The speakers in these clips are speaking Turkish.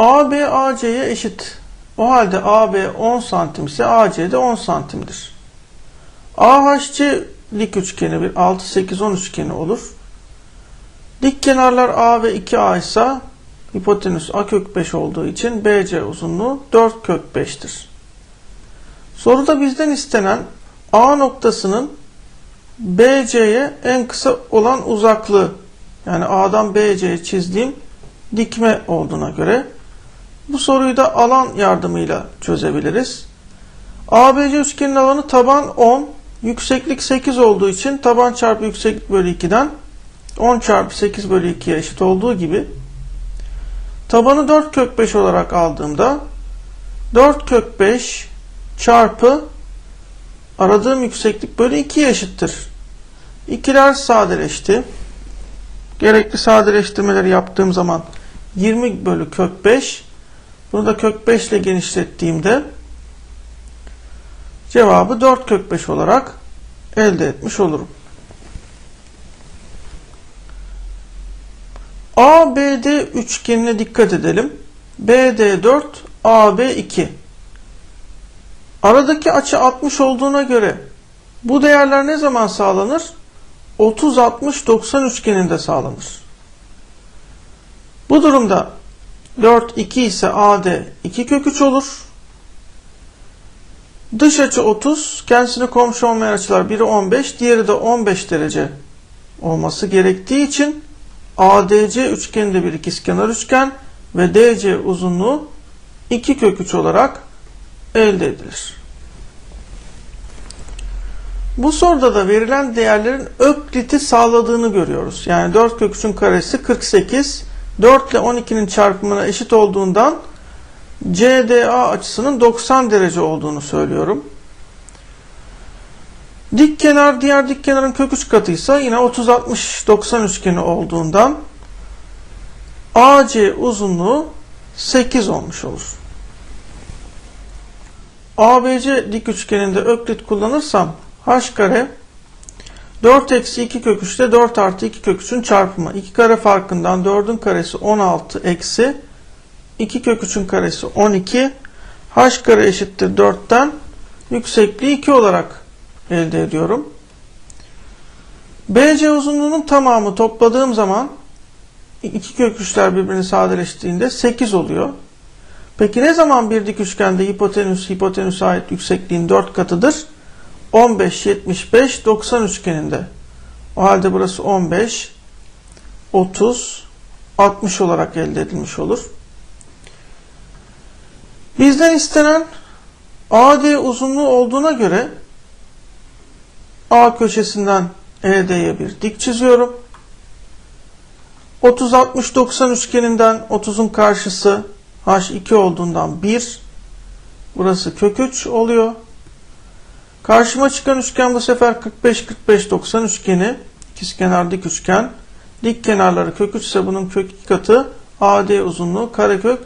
AB AC'ye eşit. O halde AB 10 santim ise AC de 10 santimdir. AHC dik üçgeni bir 6 8 10 üçgeni olur. Dik kenarlar A ve 2A ise hipotenüs A kök 5 olduğu için BC uzunluğu 4 kök 5'tir. Soruda bizden istenen A noktasının BC'ye en kısa olan uzaklığı yani A'dan BC'ye çizdiğim dikme olduğuna göre bu soruyu da alan yardımıyla çözebiliriz. ABC üçgenin alanı taban 10, yükseklik 8 olduğu için taban çarpı yükseklik bölü 2'den 10 çarpı 8 bölü 2'ye eşit olduğu gibi tabanı 4 kök 5 olarak aldığımda 4 kök 5 çarpı aradığım yükseklik bölü 2'ye eşittir. İkiler sadeleşti. Gerekli sadeleştirmeleri yaptığım zaman 20 bölü kök 5 bunu da kök 5 ile genişlettiğimde cevabı 4 kök 5 olarak elde etmiş olurum. ABD üçgenine dikkat edelim. BD 4, AB 2. Aradaki açı 60 olduğuna göre bu değerler ne zaman sağlanır? 30 60 90 üçgeninde sağlanır. Bu durumda 4 2 ise AD 2 kök 3 olur. Dış açı 30, kendisine komşu olmayan açılar biri 15, diğeri de 15 derece olması gerektiği için ADC üçgeninde bir ikizkenar üçgen ve DC uzunluğu 2 kök 3 olarak elde edilir. Bu soruda da verilen değerlerin ökliti sağladığını görüyoruz. Yani 4 kök 3'ün karesi 48, 4 ile 12'nin çarpımına eşit olduğundan CDA açısının 90 derece olduğunu söylüyorum. Dik kenar diğer dik kenarın kök 3 katıysa yine 30 60 90 üçgeni olduğundan AC uzunluğu 8 olmuş olur. ABC dik üçgeninde öklit kullanırsam h kare 4 eksi 2 kök 3 ile 4 artı 2 kök 3'ün çarpımı. 2 kare farkından 4'ün karesi 16 eksi 2 kök 3'ün karesi 12. h kare eşittir 4'ten yüksekliği 2 olarak elde ediyorum. BC uzunluğunun tamamı topladığım zaman 2 kök 3'ler birbirini sadeleştiğinde 8 oluyor. Peki ne zaman bir dik üçgende hipotenüs hipotenüse ait yüksekliğin 4 katıdır? 15, 75, 90 üçgeninde. O halde burası 15, 30, 60 olarak elde edilmiş olur. Bizden istenen AD uzunluğu olduğuna göre A köşesinden ED'ye bir dik çiziyorum. 30, 60, 90 üçgeninden 30'un karşısı H2 olduğundan 1. Burası kök 3 oluyor. Karşıma çıkan üçgen bu sefer 45 45 90 üçgeni. İkizkenar dik üçgen. Dik kenarları kök 3 ise bunun kök 2 katı AD uzunluğu karekök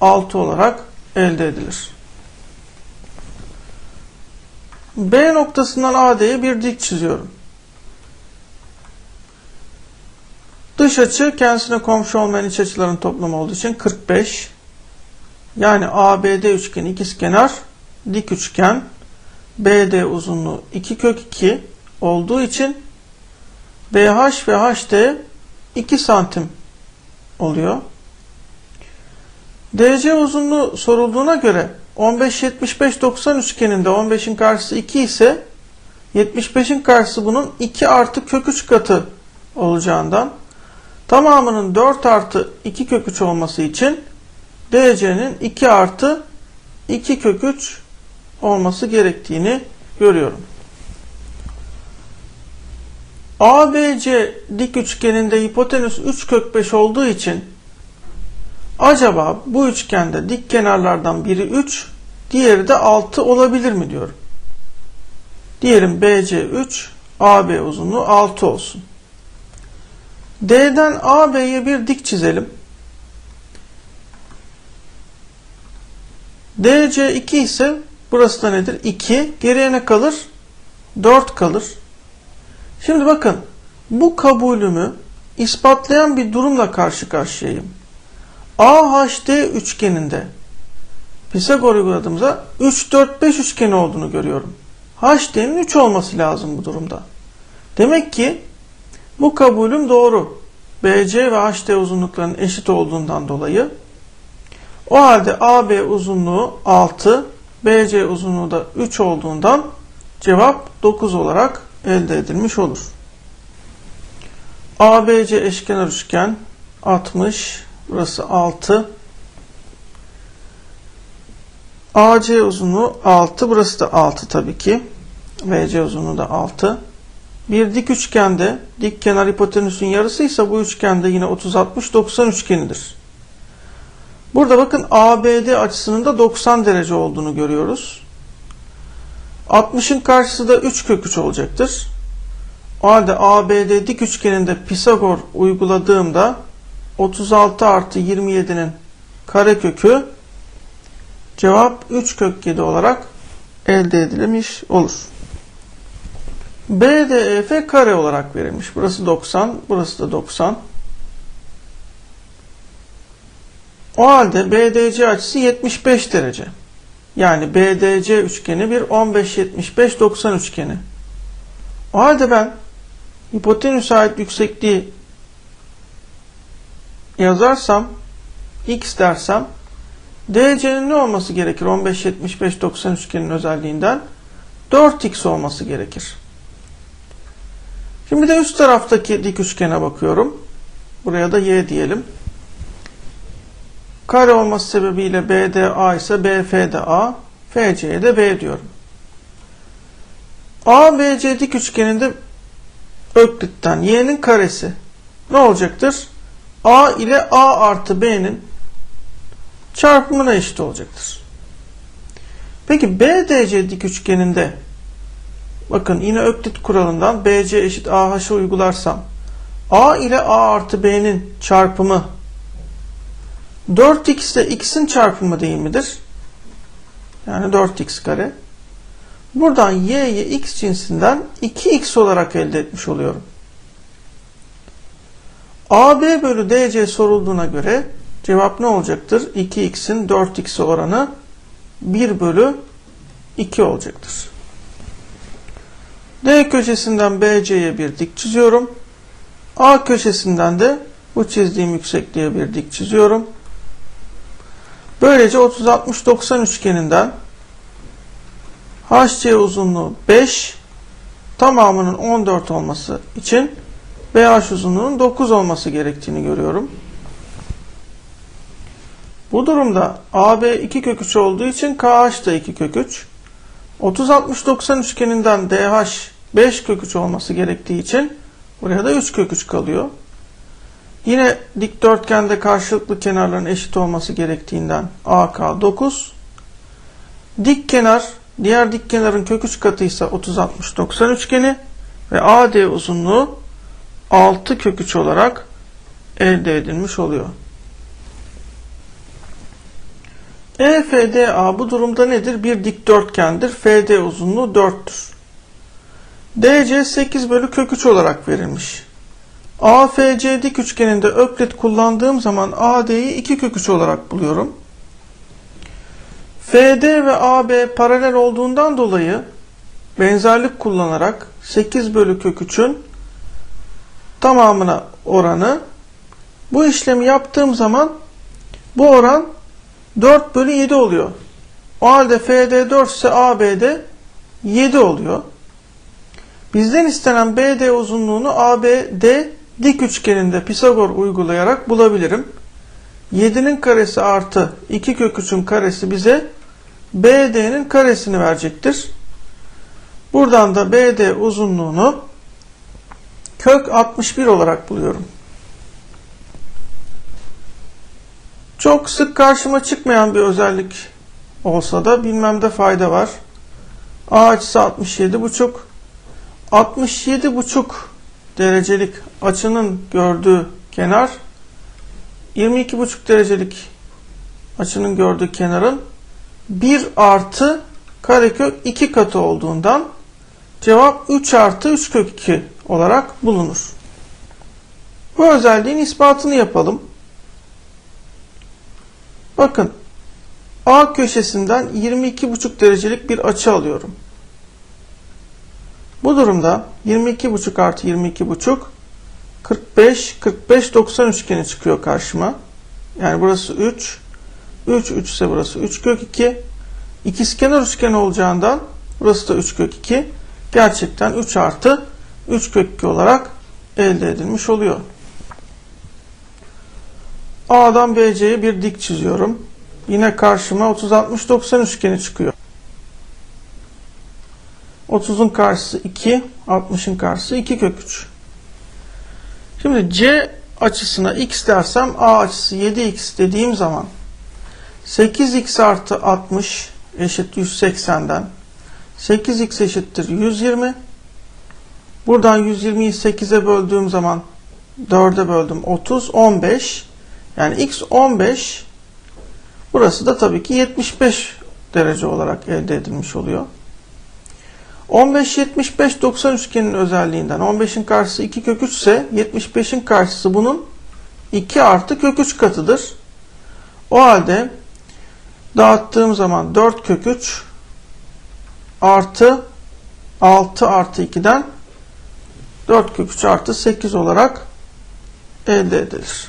6 olarak elde edilir. B noktasından AD'ye bir dik çiziyorum. Dış açı kendisine komşu olmayan iç açıların toplamı olduğu için 45. Yani ABD üçgeni ikizkenar dik üçgen BD uzunluğu 2 kök 2 olduğu için BH ve HD 2 santim oluyor. DC uzunluğu sorulduğuna göre 15 75 90 üçgeninde 15'in karşısı 2 ise 75'in karşısı bunun 2 artı kök 3 katı olacağından tamamının 4 artı 2 kök 3 olması için DC'nin 2 artı 2 kök 3 olması gerektiğini görüyorum. ABC dik üçgeninde hipotenüs 3 kök 5 olduğu için acaba bu üçgende dik kenarlardan biri 3, diğeri de 6 olabilir mi diyorum. Diyelim BC 3, AB uzunluğu 6 olsun. D'den AB'ye bir dik çizelim. DC 2 ise burası da nedir? 2. Geriye ne kalır? 4 kalır. Şimdi bakın bu kabulümü ispatlayan bir durumla karşı karşıyayım. AHD üçgeninde Pisagor uyguladığımızda 3, 4, 5 üçgeni olduğunu görüyorum. HD'nin 3 olması lazım bu durumda. Demek ki bu kabulüm doğru. BC ve HD uzunluklarının eşit olduğundan dolayı o halde AB uzunluğu 6, BC uzunluğu da 3 olduğundan cevap 9 olarak elde edilmiş olur. ABC eşkenar üçgen 60, burası 6. AC uzunluğu 6, burası da 6 tabii ki. BC uzunluğu da 6. Bir dik üçgende dik kenar hipotenüsün yarısı ise bu üçgende yine 30-60-90 üçgenidir. Burada bakın ABD açısının da 90 derece olduğunu görüyoruz. 60'ın karşısı da 3 kök 3 olacaktır. O halde ABD dik üçgeninde Pisagor uyguladığımda 36 artı 27'nin karekökü cevap 3 kök 7 olarak elde edilmiş olur. BDEF kare olarak verilmiş. Burası 90, burası da 90. O halde BDC açısı 75 derece. Yani BDC üçgeni bir 15-75-90 üçgeni. O halde ben hipotenüse ait yüksekliği yazarsam x dersem DC'nin ne olması gerekir 15-75-90 üçgenin özelliğinden? 4x olması gerekir. Şimdi de üst taraftaki dik üçgene bakıyorum. Buraya da y diyelim. Kare olması sebebiyle BDA ise BF de A, FC'ye de B diyorum. ABC dik üçgeninde Öklit'ten y'nin karesi ne olacaktır? A ile A artı B'nin çarpımına eşit olacaktır. Peki BDC dik üçgeninde bakın yine Öklit kuralından BC eşit AH'ı uygularsam A ile A artı B'nin çarpımı 4x ile x'in çarpımı değil midir? Yani 4x kare. Buradan y'yi x cinsinden 2x olarak elde etmiş oluyorum. AB bölü DC sorulduğuna göre cevap ne olacaktır? 2x'in 4x'e oranı 1 bölü 2 olacaktır. D köşesinden BC'ye bir dik çiziyorum. A köşesinden de bu çizdiğim yüksekliğe bir dik çiziyorum. Böylece 30-60-90 üçgeninden HC uzunluğu 5 tamamının 14 olması için BH uzunluğunun 9 olması gerektiğini görüyorum. Bu durumda AB 2 kök 3 olduğu için KH da 2 kök 3. 30-60-90 üçgeninden DH 5 kök 3 olması gerektiği için buraya da 3 kök 3 kalıyor. Yine dikdörtgende karşılıklı kenarların eşit olması gerektiğinden AK 9. Dik kenar diğer dik kenarın kök 3 katıysa 30-60-90 üçgeni ve AD uzunluğu 6 kök 3 olarak elde edilmiş oluyor. EFDA bu durumda nedir? Bir dikdörtgendir. FD uzunluğu 4'tür. DC 8 bölü kök 3 olarak verilmiş. AFC dik üçgeninde öklit kullandığım zaman AD'yi 2 kök 3 olarak buluyorum. FD ve AB paralel olduğundan dolayı benzerlik kullanarak 8 bölü kök 3'ün tamamına oranı bu işlemi yaptığım zaman bu oran 4 bölü 7 oluyor. O halde FD 4 ise ABD 7 oluyor. Bizden istenen BD uzunluğunu ABD dik üçgeninde Pisagor uygulayarak bulabilirim. 7'nin karesi artı 2 kök 3'ün karesi bize BD'nin karesini verecektir. Buradan da BD uzunluğunu kök 61 olarak buluyorum. Çok sık karşıma çıkmayan bir özellik olsa da bilmemde fayda var. A açısı 67,5 67,5 derecelik açının gördüğü kenar 22,5 derecelik açının gördüğü kenarın 1 artı karekök 2 katı olduğundan cevap 3 artı 3 kök 2 olarak bulunur. Bu özelliğin ispatını yapalım. Bakın A köşesinden 22,5 derecelik bir açı alıyorum. Bu durumda 22,5 artı 22,5 45, 45, 90 üçgeni çıkıyor karşıma. Yani burası 3. 3, 3 ise burası 3 kök 2. İkizkenar üçgen olacağından burası da 3 kök 2. Gerçekten 3 artı 3 kök 2 olarak elde edilmiş oluyor. A'dan BC'ye bir dik çiziyorum. Yine karşıma 30, 60, 90 üçgeni çıkıyor. 30'un karşısı 2, 60'ın karşısı 2 kök 3. Şimdi C açısına x dersem A açısı 7x dediğim zaman 8x artı 60 eşit 180'den 8x eşittir 120. Buradan 120'yi 8'e böldüğüm zaman 4'e böldüm 30, 15. Yani x 15. Burası da tabii ki 75 derece olarak elde edilmiş oluyor. 15, 75, 90 üçgenin özelliğinden 15'in karşısı 2 kök 3 ise 75'in karşısı bunun 2 artı kök 3 katıdır. O halde dağıttığım zaman 4 kök 3 artı 6 artı 2'den 4 kök 3 artı 8 olarak elde edilir.